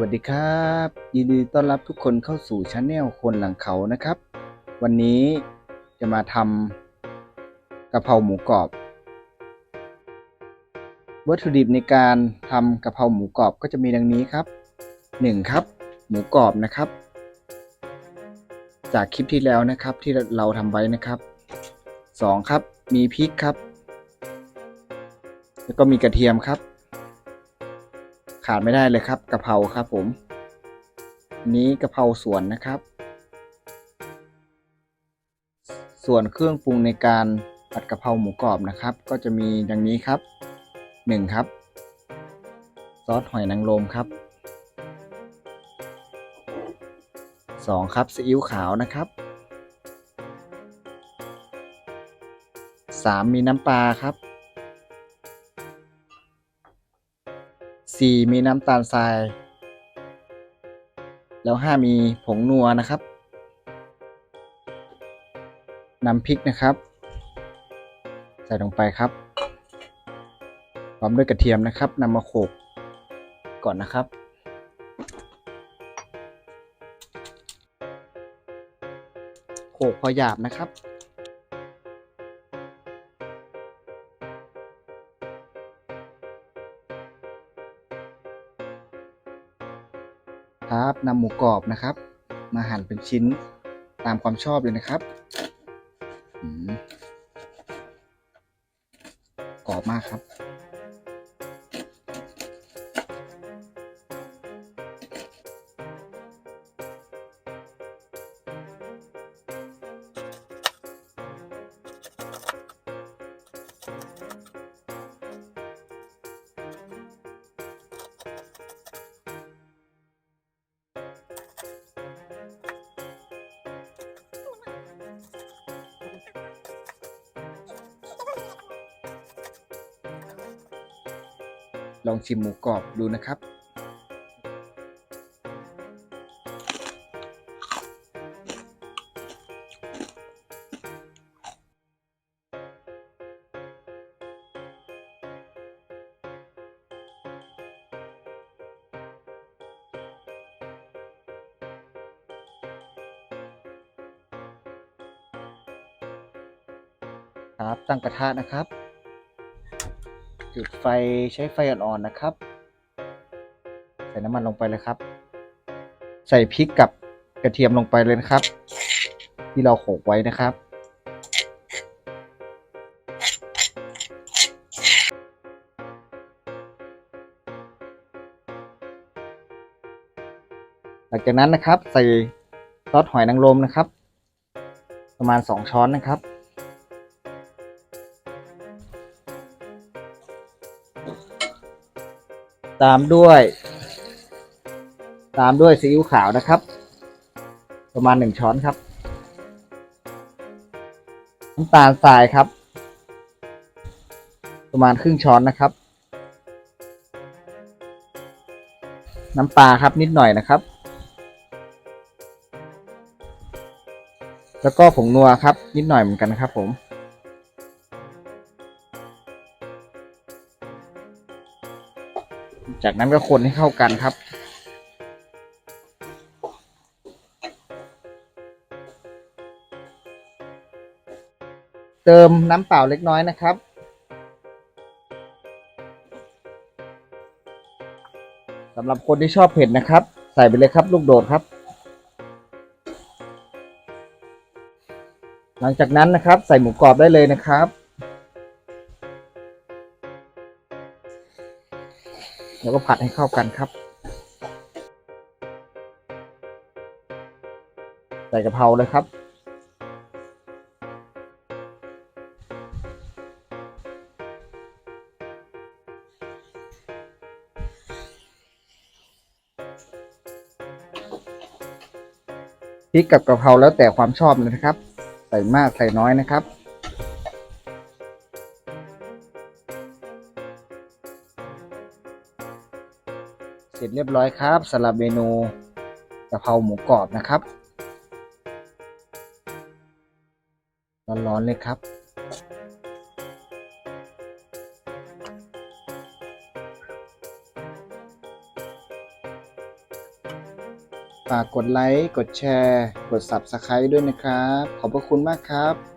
วัสดีครับ ยินดีต้อนรับทุกคนเข้าสู่ช anel คนหลังเขานะครับ วันนี้จะมาทำกะเพราหมูกรอบ วัตถุดิบในการทำกะเพราหมูกรอบก็จะมีดังนี้ครับ 1. ครับ หมูกรอบนะครับ จากคลิปที่แล้วนะครับที่เราทำไว้นะครับ 2. ครับมีพริกครับ แล้วก็มีกระเทียมครับ ขาดไม่ได้เลยครับกะเพราครับผมนนี้กะเพราสวนนะครับ ส่วนเครื่องปรุงในการผัดกะเพราหมูกรอบนะครับ ก็จะมีดังนี้ครับ 1. ครับ ซอสหอยนางรมครับ 2. ครับซีอิ๊วขาวนะครับ 3. มีน้ำปลาครับ 4. มีน้ำตาลทราย แล้ว5มีผงนัวนะครับน้ำพริกนะครับ ใส่ลงไปครับ พร้อมด้วยกระเทียมนะครับนำมาโขกก่อนนะครับ โขกพอหยาบนะครับ ครับนำหมูกรอบนะครับ มาหั่นเป็นชิ้นตามความชอบเลยนะครับกรอบมากครับ ลองชิมหมูกรอบดูนะครับ ครับตั้งกระทะนะครับ จุดไฟใช้ไฟอ่อนๆนะครับ ใส่น้ำมันลงไปเลยครับ ใส่พริกกับกระเทียมลงไปเลยนะครับ ที่เราโขกไว้นะครับ หลังจากนั้นนะครับใส่ซอสหอยนางรมนะครับ ประมาณ 2 ช้อนนะครับ ตามด้วย ตามด้วยซีอิ๊วขาวนะครับ ประมาณหนึ่งช้อนครับน้ำตาลทรายครับ ประมาณครึ่งช้อนนะครับ น้ำปลาครับนิดหน่อยนะครับ แล้วก็ผงนัวครับ นิดหน่อยเหมือนกันนะครับผม จากนั้นก็คนให้เข้ากันครับ เติมน้ำเปล่าเล็กน้อยนะครับ สำหรับคนที่ชอบเผ็ดนะครับ ใส่ไปเลยครับลูกโดดครับ หลังจากนั้นนะครับ ใส่หมูกรอบได้เลยนะครับ แล้วก็ผัดให้เข้ากันครับ ใส่กะเพราเลยครับ พริกกับกะเพราแล้วแต่ความชอบเลยนะครับ ใส่มากใส่น้อยนะครับ เสร็จเรียบร้อยครับสำหรับเมนูกะเพราหมูกรอบนะครับร้อนๆเลยครับ ฝากกดไลค์ กดแชร์ กด Subscribe ด้วยนะครับ ขอบพระคุณมากครับ